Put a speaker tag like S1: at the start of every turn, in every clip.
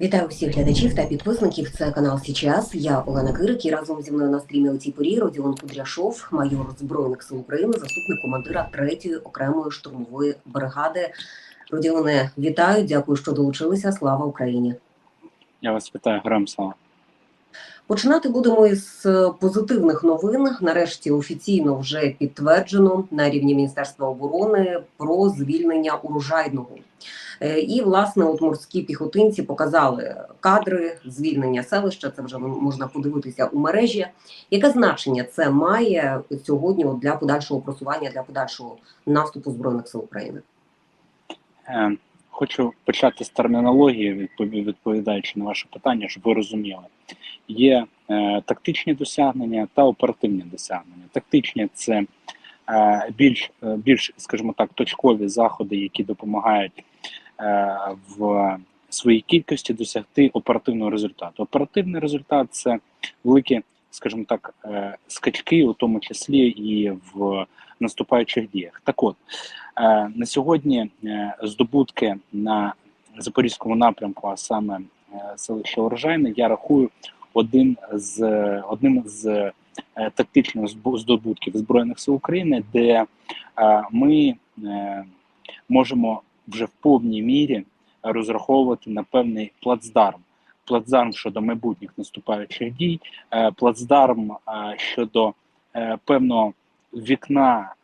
S1: Вітаю всіх глядачів та підписників. Це канал Січас. Я Олена Кирик і разом зі мною на стрімі у цій порі Родіон Кудряшов, майор збройних сил України, заступник командира 3-ї окремої штурмової бригади. Родіоне, вітаю, дякую, що долучилися. Слава Україні!
S2: Я вас вітаю, грам слава.
S1: Починати будемо із е, позитивних новин. Нарешті офіційно вже підтверджено на рівні Міністерства оборони про звільнення урожайного. Е, І власне, от морські піхотинці показали кадри звільнення селища. Це вже можна подивитися у мережі. Яке значення це має сьогодні для подальшого просування, для подальшого наступу збройних сил України?
S2: Е, хочу почати з термінології, відпов- відповідаючи на ваше питання, щоб ви розуміли. Є е, тактичні досягнення та оперативні досягнення. Тактичні це е, більш, е, більш, скажімо так, точкові заходи, які допомагають в своїй кількості досягти оперативного результату. Оперативний результат це великі, скажімо так, е, скачки, у тому числі і в наступаючих діях. Так от е, на сьогодні е, здобутки на запорізькому напрямку, а саме е, селище Урожайне, я рахую один з одним з е, тактичних здобутків збройних сил України, де е, ми е, можемо вже в повній мірі розраховувати на певний плацдарм. Плацдарм щодо майбутніх наступаючих дій, е, плацдарм е, щодо е, певного вікна,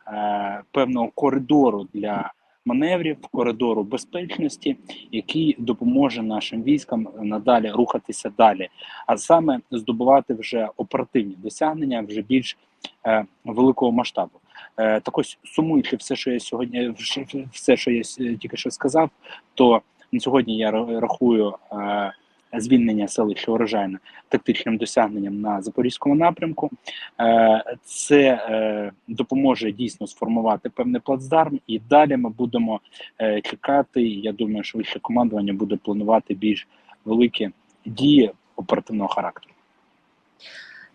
S2: певного коридору для маневрів, коридору безпечності, який допоможе нашим військам надалі рухатися далі, а саме здобувати вже оперативні досягнення вже більш великого масштабу. Е, так ось сумуючи все, що я сьогодні, все, що я тільки що сказав, то на сьогодні я рахую е, звільнення селища Урожайне тактичним досягненням на запорізькому напрямку. Е, Це допоможе дійсно сформувати певний плацдарм, і далі ми будемо чекати. Я думаю, що вище командування буде планувати більш великі дії оперативного характеру.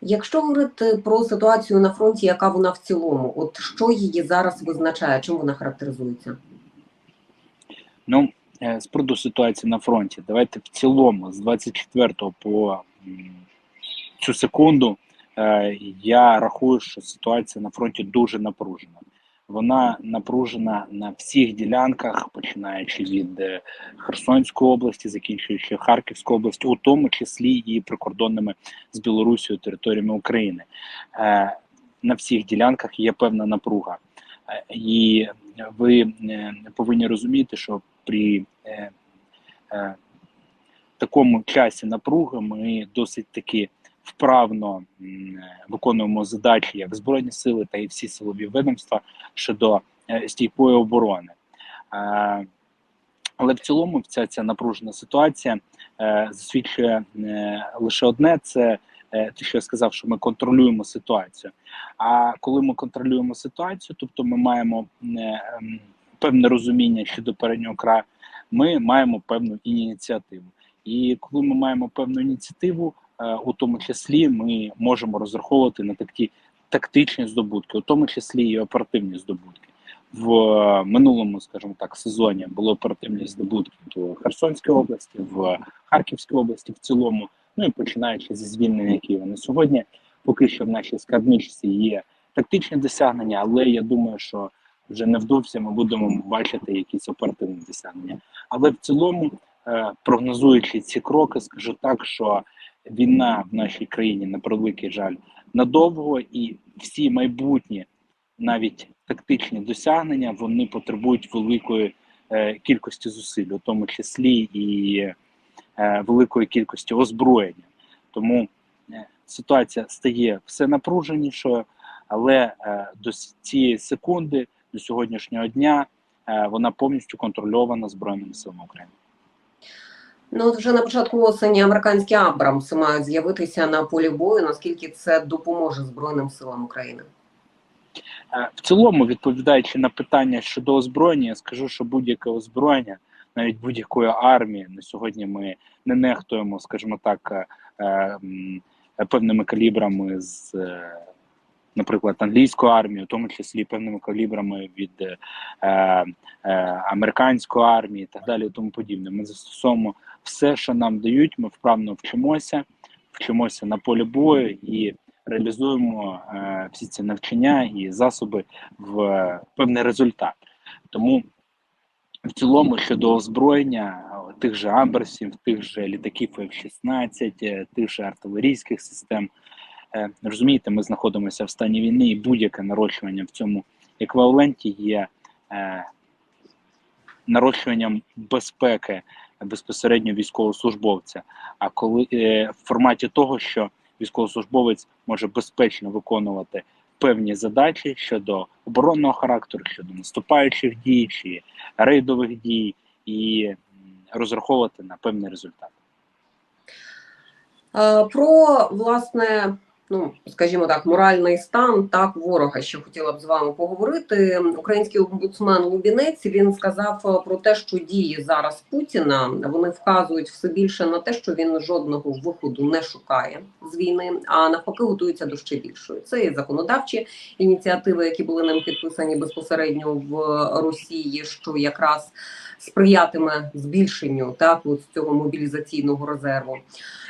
S1: Якщо говорити про ситуацію на фронті, яка вона в цілому, от що її зараз визначає, чим вона характеризується?
S2: Ну, е, з приводу ситуації на фронті, давайте в цілому з 24 по цю секунду е, я рахую, що ситуація на фронті дуже напружена. Вона напружена на всіх ділянках, починаючи від е, Херсонської області, закінчуючи Харківською областю, у тому числі і прикордонними з Білорусією територіями України. Е, На всіх ділянках є певна напруга. Е, І ви повинні розуміти, що при такому часі напруги ми досить таки вправно виконуємо задачі як Збройні сили, та й всі силові відомства щодо е, стійкої оборони. Е, але в цілому вся ця напружена ситуація е, засвідчує лише одне: це те, що я сказав, що ми контролюємо ситуацію. А коли ми контролюємо ситуацію, тобто ми маємо певне розуміння щодо переднього краю, ми маємо певну ініціативу. І коли ми маємо певну ініціативу, у тому числі ми можемо розраховувати на такі тактичні здобутки, у тому числі і оперативні здобутки. В е, минулому, скажімо так, сезоні були оперативні здобутки в Херсонській області, в Харківській області в цілому, ну і починаючи зі звільнення Києва. На сьогодні поки що в нашій скарбничці є тактичні досягнення, але я думаю, що вже невдовзі ми будемо бачити якісь оперативні досягнення. Але в цілому, е, прогнозуючи ці кроки, скажу так, що війна в нашій країні на превеликий жаль надовго, і всі майбутні, навіть тактичні досягнення, вони потребують великої е, кількості зусиль, у тому числі і е, великої кількості озброєння. Тому е, ситуація стає все напруженішою, але е, до цієї секунди, до сьогоднішнього дня, е, вона повністю контрольована Збройними силами України.
S1: Ну от вже на початку осені американські Абрамси мають з'явитися на полі бою. Наскільки це допоможе Збройним силам України?
S2: Е, В цілому, відповідаючи на питання щодо озброєння, я скажу, що будь-яке озброєння, навіть будь-якої армії, на сьогодні ми не нехтуємо, скажімо так, е, е, певними калібрами з, наприклад, англійської армії, у тому числі певними калібрами від американської армії і так далі, і тому подібне. Ми застосовуємо все, що нам дають, ми вправно вчимося, вчимося на полі бою і реалізуємо е, всі ці навчання і засоби в е, певний результат. Тому в цілому щодо озброєння е, тих же Амберсів, тих же літаків F-16, е, тих же артилерійських систем. Е, Розумієте, ми знаходимося в стані війни, і будь-яке нарощування в цьому еквіваленті є нарощуванням безпеки безпосередньо військовослужбовця. А коли е, в форматі того, що військовослужбовець може безпечно виконувати певні задачі щодо оборонного характеру, щодо наступаючих дій чи рейдових дій, і розраховувати на певний результат.
S1: Е, Про власне, ну скажімо так, моральний стан так ворога, що хотіла б з вами поговорити. Український омбудсмен Лубінець він сказав е, про те, що дії зараз Путіна вони вказують все більше на те, що він жодного виходу не шукає з війни, а навпаки, готується до ще більшої. Це і законодавчі ініціативи, які були ним підписані безпосередньо в Росії, що якраз сприятиме збільшенню так от цього мобілізаційного резерву.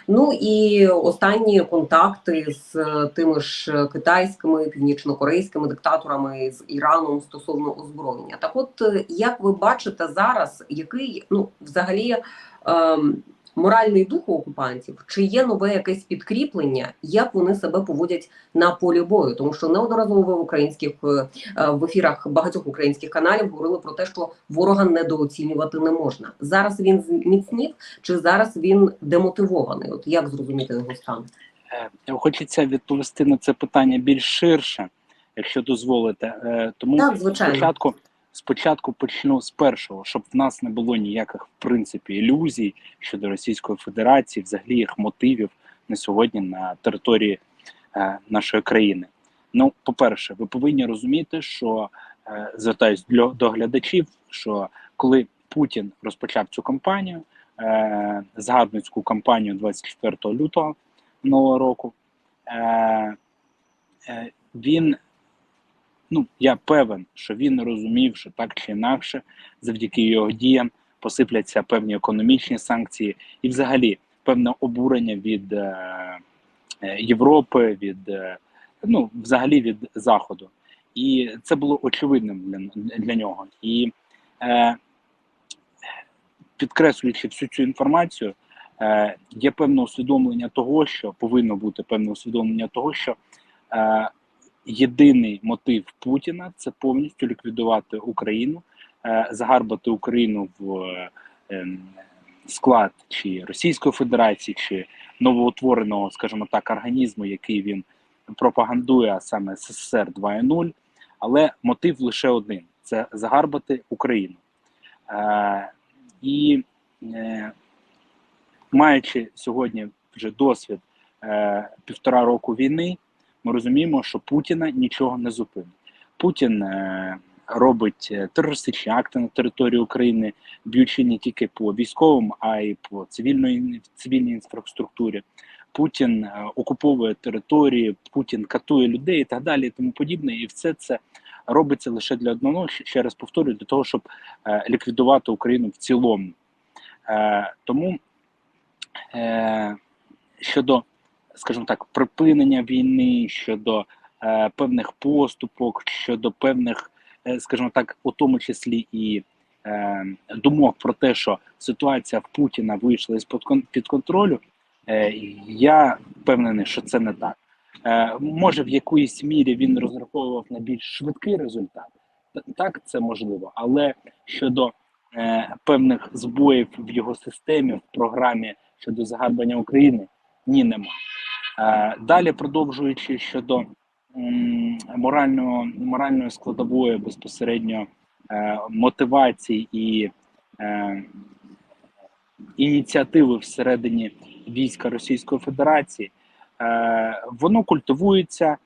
S1: Ну і останні контакти з е, тими ж китайськими північнокорейськими диктаторами з Іраном стосовно озброєння. Так, от е, як ви бачите зараз, який ну взагалі ем, моральний дух у окупантів, чи є нове якесь підкріплення, як вони себе поводять на полі бою? Тому що неодноразово в українських е, е, в ефірах багатьох українських каналів говорили про те, що ворога недооцінювати не можна. Зараз він зміцнів, чи зараз він демотивований? От як зрозуміти його стан?
S2: Е, Хочеться відповісти на це питання більш ширше, якщо дозволите. Е, Тому
S1: Так,
S2: спочатку, спочатку почну з першого, щоб в нас не було ніяких в принципі ілюзій щодо Російської Федерації, взагалі їх мотивів на сьогодні на території е, нашої країни. Ну, по-перше, ви повинні розуміти, що звертаюсь до, глядачів, що коли Путін розпочав цю кампанію, згадницьку кампанію 24 лютого минулого року, е, е, він, ну я певен, що він розумів, що так чи інакше, завдяки його діям посипляться певні економічні санкції і, взагалі, певне обурення від е, е, Європи, від е, ну, взагалі від Заходу. І це було очевидним для, для нього. І е, підкреслюючи всю цю інформацію, є певне усвідомлення того, що повинно бути певне усвідомлення того, що е, єдиний мотив Путіна це повністю ліквідувати Україну, е, загарбати Україну в е, ем, склад чи Російської Федерації, чи новоутвореного, скажімо так, організму, який він пропагандує, а саме СССР 2.0, але мотив лише один: це загарбати Україну. Е, і е, маючи сьогодні вже досвід е, півтора року війни, ми розуміємо, що Путіна нічого не зупинить. Путін е, робить е, терористичні акти на території України, б'ючи не тільки по військовим, а й по цивільної цивільній інфраструктурі. Путін е, окуповує території, Путін катує людей і так далі, і тому подібне. І все це робиться лише для одного, ще- раз повторюю, для того, щоб е, ліквідувати Україну в цілому. Тому щодо, скажімо так, припинення війни, щодо е, певних поступок, щодо певних, е, скажімо так, у тому числі і е, думок про те, що ситуація в Путіна вийшла із під контролю, е, я впевнений, що це не так. Е, може, в якоїсь мірі він розраховував на більш швидкий результат. Так, це можливо, але щодо е, певних збоїв в його системі, в програмі щодо загарбання України, ні, нема. Е, далі, продовжуючи щодо морального, моральної складової безпосередньо е, мотивації і ініціативи всередині війська Російської Федерації, воно культивується.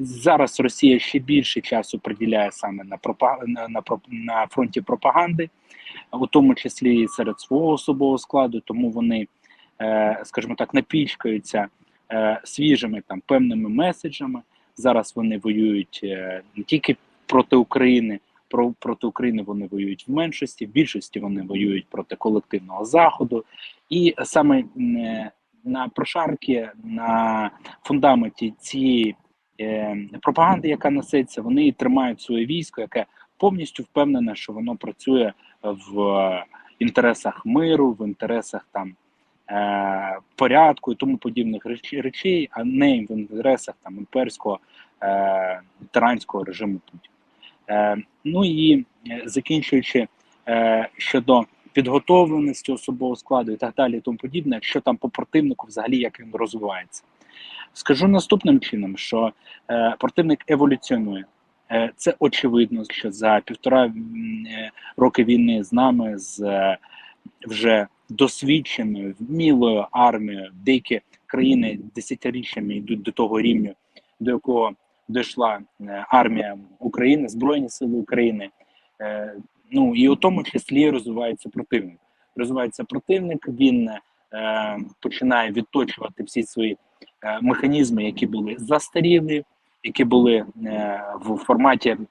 S2: Зараз Росія ще більше часу приділяє саме на пропа- на, на, на фронті пропаганди, у тому числі і серед свого особового складу, тому вони, е, скажімо так, напічкаються е, свіжими там певними меседжами. Зараз вони воюють е, не тільки проти України, про проти України вони воюють в меншості, в більшості вони воюють проти колективного заходу, і саме е, на прошарки, на фундаменті цієї пропаганди, яка несеться, вони тримають своє військо, яке повністю впевнене, що воно працює в е, інтересах миру, в інтересах там е, порядку і тому подібних реч- речей, а не в інтересах там імперського е, тиранського режиму Путіна. Е, ну і е, закінчуючи е, щодо підготовленості особового складу і так далі, і тому подібне, що там по противнику, взагалі як він розвивається. Скажу наступним чином, що е, противник еволюціонує. Е, це очевидно, що за півтора е, роки війни з нами, з е, вже досвідченою, вмілою армією, деякі країни десятиріччями йдуть до того рівня, до якого дійшла е, армія України, Збройні Сили України. Е, ну і у тому числі розвивається противник. Розвивається противник, він е, починає відточувати всі свої механізми, які були застарілі, які були е, в форматі, е,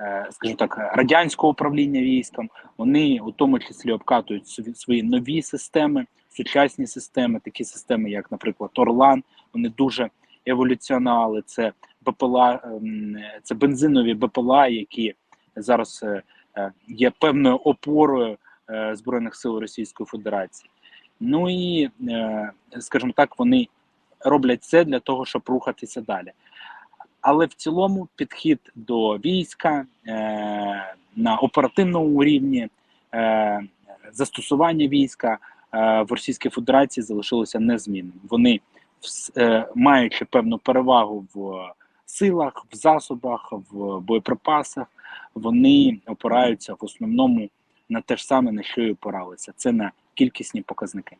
S2: е, скажімо так, радянського управління військом. Вони у тому числі обкатують свої, нові системи, сучасні системи, такі системи, як, наприклад, Орлан. Вони дуже еволюціонали. Це БПЛА, ем, це бензинові БПЛА, які зараз е, е, є певною опорою е, збройних сил Російської Федерації. Ну і е, скажімо так, вони роблять це для того, щоб рухатися далі. Але в цілому підхід до війська е, на оперативному рівні е, застосування війська е, в Російській Федерації залишилося незмінним. Вони, е, маючи певну перевагу в силах, в засобах, в боєприпасах, вони опираються в основному на те ж саме, на що і опиралися. Це на кількісні показники.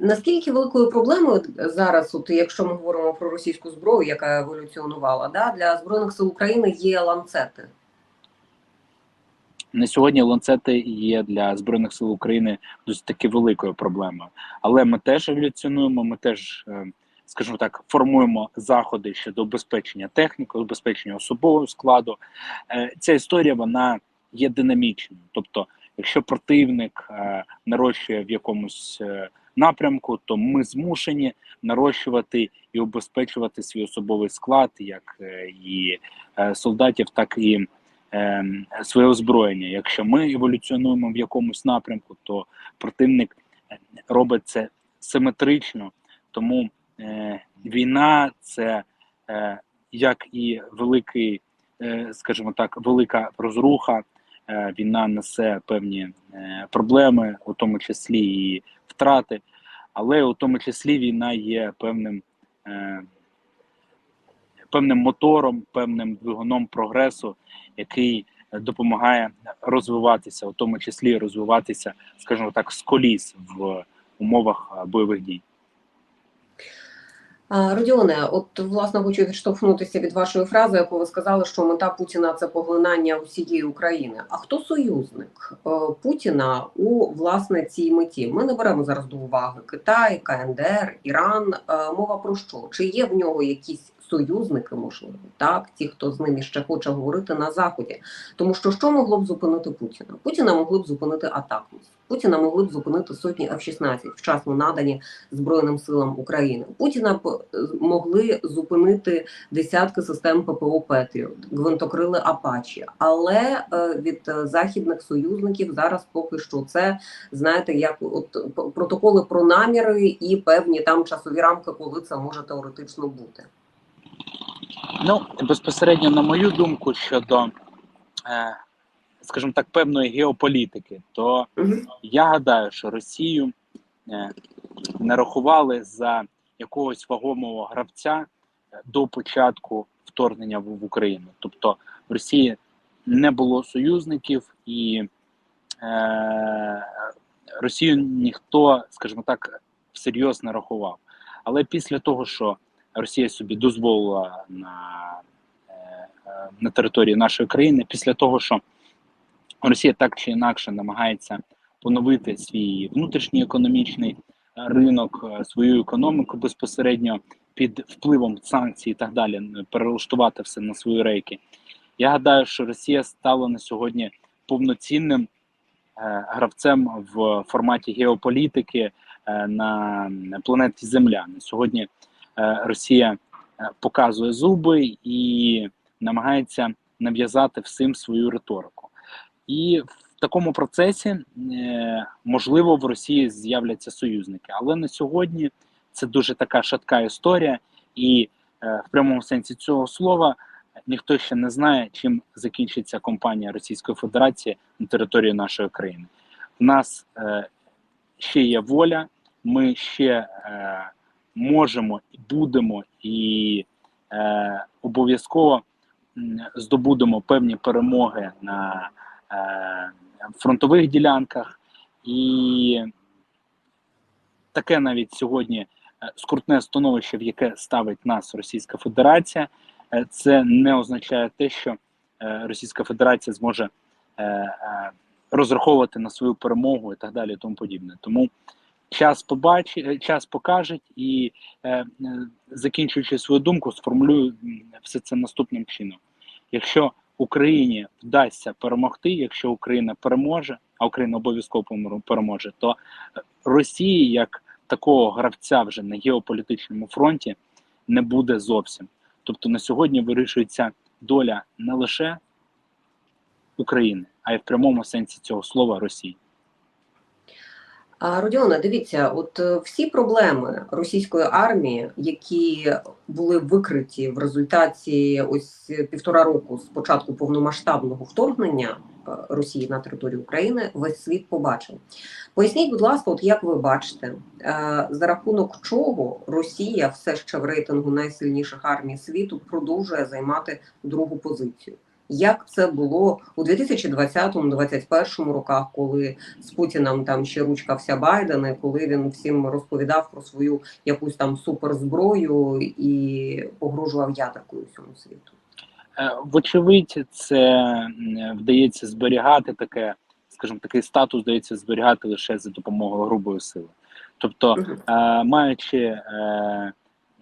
S1: Наскільки великою проблемою зараз, от якщо ми говоримо про російську зброю, яка еволюціонувала, да, для збройних сил України є ланцети?
S2: На сьогодні ланцети є для збройних сил України досить таки великою проблемою. Але ми теж еволюціонуємо, ми теж, е, скажімо так, формуємо заходи щодо обезпечення техніки, обезпечення особового складу. Е, Ця історія вона є динамічною. Тобто, якщо противник е, нарощує в якомусь е, напрямку, то ми змушені нарощувати і обезпечувати свій особовий склад, як е, і солдатів, так і своє озброєння. Якщо ми еволюціонуємо в якомусь напрямку, то противник робить це симетрично. Тому війна це як і великий, скажімо так, велика розруха. Е, війна несе певні е, проблеми, у тому числі і втрати, але у тому числі війна є певним. Е, Певним мотором, певним двигуном прогресу, який допомагає розвиватися, у тому числі розвиватися, скажімо так, з коліс в умовах бойових дій.
S1: Родіоне, от власне хочу відштовхнутися від вашої фрази, яку ви сказали, що мета Путіна це поглинання усієї України. А хто союзник е, Путіна у власне цій меті? Ми не беремо зараз до уваги Китай, КНДР, Іран. Е, Мова про що? Чи є в нього якісь союзники, можливо, так ті, хто з ними ще хоче говорити на заході? Тому що що могло б зупинити Путіна? Путіна могли б зупинити атаку. Путіна могли б зупинити сотні F-16, вчасно надані Збройним силам України. Путіна б е, могли зупинити десятки систем ППО Петріот, гвинтокрили Апачі. Але е, від е, західних союзників зараз поки що це знаєте, як от протоколи про наміри і певні там часові рамки, коли це може теоретично бути.
S2: Ну, безпосередньо, на мою думку, щодо, е, скажімо так, певної геополітики, то я гадаю, що Росію не рахували за якогось вагомого гравця е, до початку вторгнення в, в Україну. Тобто в Росії не було союзників і е, Росію ніхто, скажімо так, всерйоз не рахував. Але після того, що Росія собі дозволила на, е, е, на території нашої країни, після того, що Росія так чи інакше намагається поновити свій внутрішній економічний е, ринок, е, свою економіку безпосередньо під впливом санкцій і так далі, перелаштувати все на свої рейки. Я гадаю, що Росія стала на сьогодні повноцінним е, гравцем в форматі геополітики на планеті Земля. Сьогодні Росія показує зуби і намагається нав'язати всім свою риторику. І в такому процесі е, можливо в Росії з'являться союзники, але на сьогодні це дуже така шатка історія, і е, в прямому сенсі цього слова ніхто ще не знає, чим закінчиться кампанія Російської Федерації на території нашої країни. У нас е, ще є воля, ми ще можемо і будемо і обов'язково здобудемо певні перемоги на фронтових ділянках, і таке навіть сьогодні е, скрутне становище, в яке ставить нас Російська Федерація, е, це не означає те, що е, Російська Федерація зможе е, е, розраховувати на свою перемогу і так далі, і тому подібне. Тому час побачить, час покаже, і е, е, закінчуючи свою думку, сформулюю все це наступним чином. Якщо Україні вдасться перемогти, якщо Україна переможе, а Україна обов'язково переможе, то Росії як такого гравця вже на геополітичному фронті не буде зовсім. Тобто на сьогодні вирішується доля не лише України, а й в прямому сенсі цього слова Росії.
S1: Родіона, дивіться, от е, всі проблеми російської армії, які були викриті в результаті ось півтора року з початку повномасштабного вторгнення е, Росії на територію України, весь світ побачив. Поясніть, будь ласка, от як ви бачите, е, за рахунок чого Росія все ще в рейтингу найсильніших армій світу продовжує займати другу позицію? Як це було у 2020-2021 роках, коли з Путіном там ще ручкався Байден, і коли він всім розповідав про свою якусь там суперзброю і погрожував ядеркою всьому світу?
S2: Е, Вочевидь, це м, вдається зберігати таке, скажімо, такий статус вдається зберігати лише за допомогою грубої сили. Тобто, е, маючи е,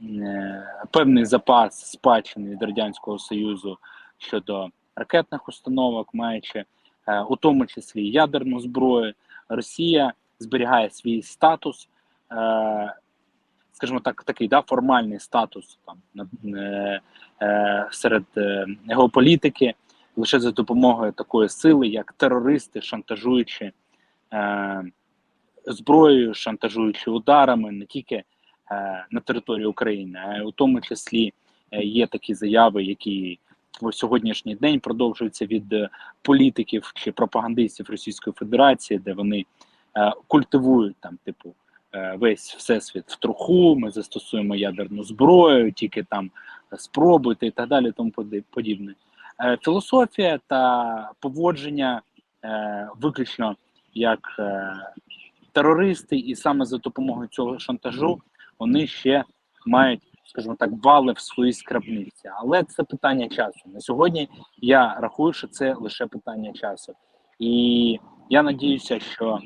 S2: е, певний запас спадщини від радянського союзу щодо ракетних установок, маючи е, у тому числі ядерну зброю, Росія зберігає свій статус, е, скажімо так, такий да, формальний статус там е, серед геополітики лише за допомогою такої сили, як терористи, шантажуючи зброєю, шантажуючи ударами не тільки на території України, а й у тому числі є такі заяви, які по сьогоднішній день продовжуються від е, політиків чи пропагандистів Російської Федерації, де вони е, культивують там, типу, е, весь всесвіт в труху, ми застосуємо ядерну зброю, тільки там спробуйте і так далі, тому подібне. Філософія та поводження виключно як терористи, і саме за допомогою цього шантажу вони ще мають, скажімо так, бали в своїй скрабниці. Але це питання часу. На сьогодні я рахую, що це лише питання часу. І я надіюся, що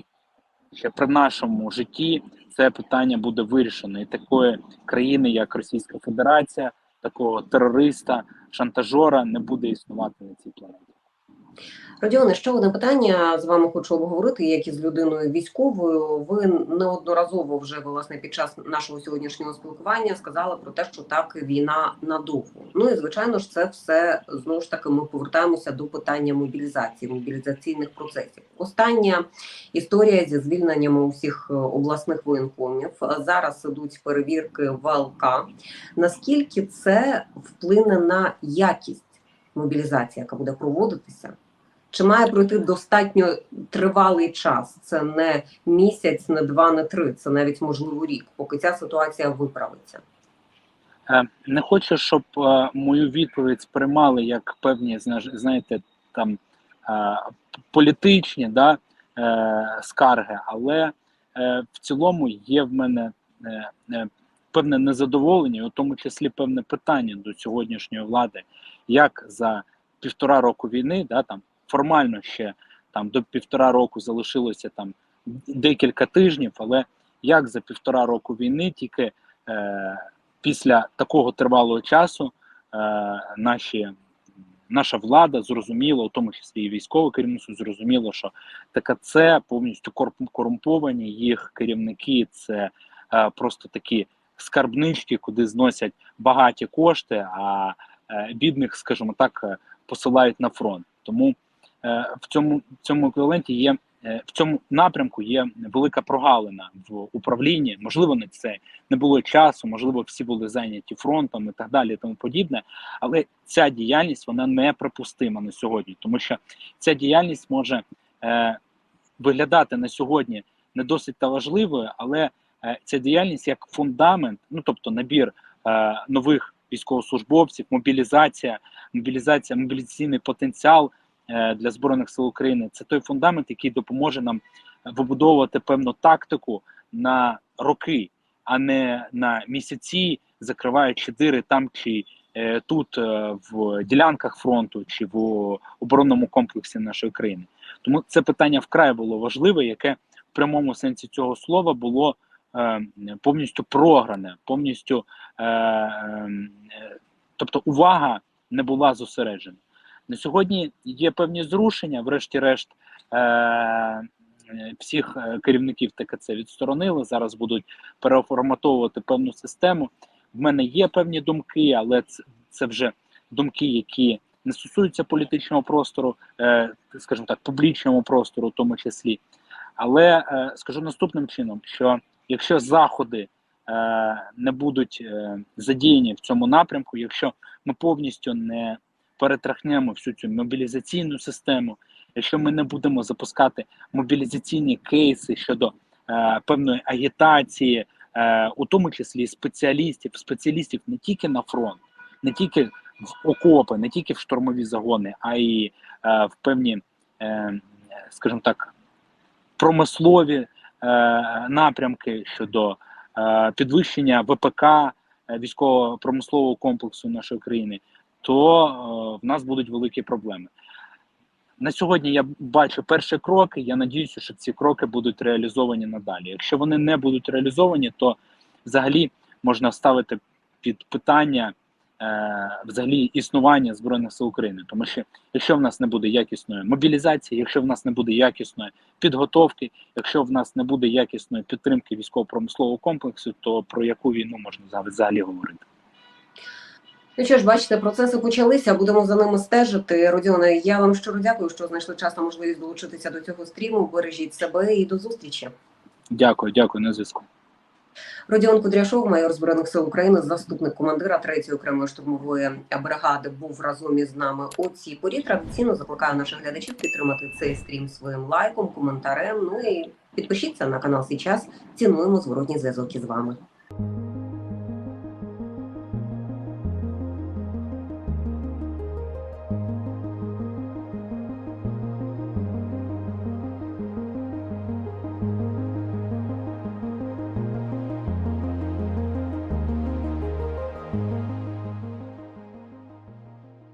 S2: ще при нашому житті це питання буде вирішено, і такої країни, як Російська Федерація, такого терориста, шантажора не буде існувати на цій планеті.
S1: Родіоне, ще одне питання з вами хочу обговорити, як і з людиною військовою. Ви неодноразово вже власне під час нашого сьогоднішнього спілкування сказали про те, що так війна надовго. Ну і звичайно ж, це все знову ж таки ми повертаємося до питання мобілізації, мобілізаційних процесів. Остання історія зі звільненнями усіх е, обласних воєнкомів. Зараз ідуть перевірки ВЛК. Наскільки це вплине на якість мобілізації, яка буде проводитися? Чи має пройти достатньо тривалий час? Це не місяць, не два, не три, це навіть можливо рік, поки ця ситуація виправиться.
S2: Е, Не хочу, щоб е, мою відповідь сприймали як певні, знаєте, там е, політичні да, скарги, але в цілому є в мене певне незадоволення, у тому числі певне питання до сьогоднішньої влади, як за півтора року війни, да, там формально ще там до півтора року залишилося там декілька тижнів, але як за півтора року війни тільки е, після такого тривалого часу е, наші наша влада зрозуміла, у тому числі і військове керівництво зрозуміло, що ТКЦ повністю корп- корумповані, їх керівники це е, просто такі скарбнички, куди зносять багаті кошти, а е, бідних, скажімо так, е, посилають на фронт. Тому в цьому в цьому еквіваленті є е, в цьому напрямку є велика прогалина в управлінні. Можливо, не це не було часу, можливо, всі були зайняті фронтом і так далі, і тому подібне. Але ця діяльність вона неприпустима на сьогодні, тому що ця діяльність може е, виглядати на сьогодні не досить та важливою, але е, ця діяльність як фундамент, ну тобто набір е, нових військовослужбовців, мобілізація, мобілізація, мобілізаційний потенціал е, для збройних сил України. Це той фундамент, який допоможе нам вибудовувати певну тактику на роки, а не на місяці, закриваючи дири там чи е, тут, е, в ділянках фронту чи в оборонному комплексі нашої країни. Тому це питання вкрай було важливе, яке в прямому сенсі цього слова було е, повністю програне, повністю, е, е, тобто увага не була зосереджена. На сьогодні є певні зрушення, врешті-решт. Е, всіх е, керівників ТКЦ відсторонили. Зараз будуть переформатовувати певну систему. В мене є певні думки, але це, це вже думки, які не стосуються політичного простору, е, скажімо так, публічного простору, в тому числі. Але е, скажу наступним чином: що якщо заходи не будуть задіяні в цьому напрямку, якщо ми повністю не перетрахнемо всю цю мобілізаційну систему, якщо ми не будемо запускати мобілізаційні кейси щодо е, певної агітації, е, у тому числі спеціалістів, спеціалістів не тільки на фронт, не тільки в окопи, не тільки в штурмові загони, а й е, в певні, е, скажімо так, промислові е, напрямки щодо е, підвищення ВПК е, військово-промислового комплексу нашої країни, то е, в нас будуть великі проблеми. На сьогодні я бачу перші кроки. Я надіюся, що ці кроки будуть реалізовані надалі. Якщо вони не будуть реалізовані, то взагалі можна ставити під питання е, взагалі існування збройних сил України. Тому що якщо в нас не буде якісної мобілізації, якщо в нас не буде якісної підготовки, якщо в нас не буде якісної підтримки військово-промислового комплексу, то про яку війну можна взагалі говорити?
S1: Ну що ж, бачите, процеси почалися, будемо за ними стежити. Родіоне, я вам щиро дякую, що знайшли час та можливість долучитися до цього стріму. Бережіть себе і до зустрічі.
S2: Дякую, дякую на зв'язку.
S1: Родіон Кудряшов, майор збройних сил України, заступник командира 3-ї окремої штурмової бригади, був разом із нами у цій порі. Традиційно закликаю наших глядачів підтримати цей стрім своїм лайком, коментарем. Ну і підпишіться на канал «Сій час. Цінуємо зворотній зв'язок із вами.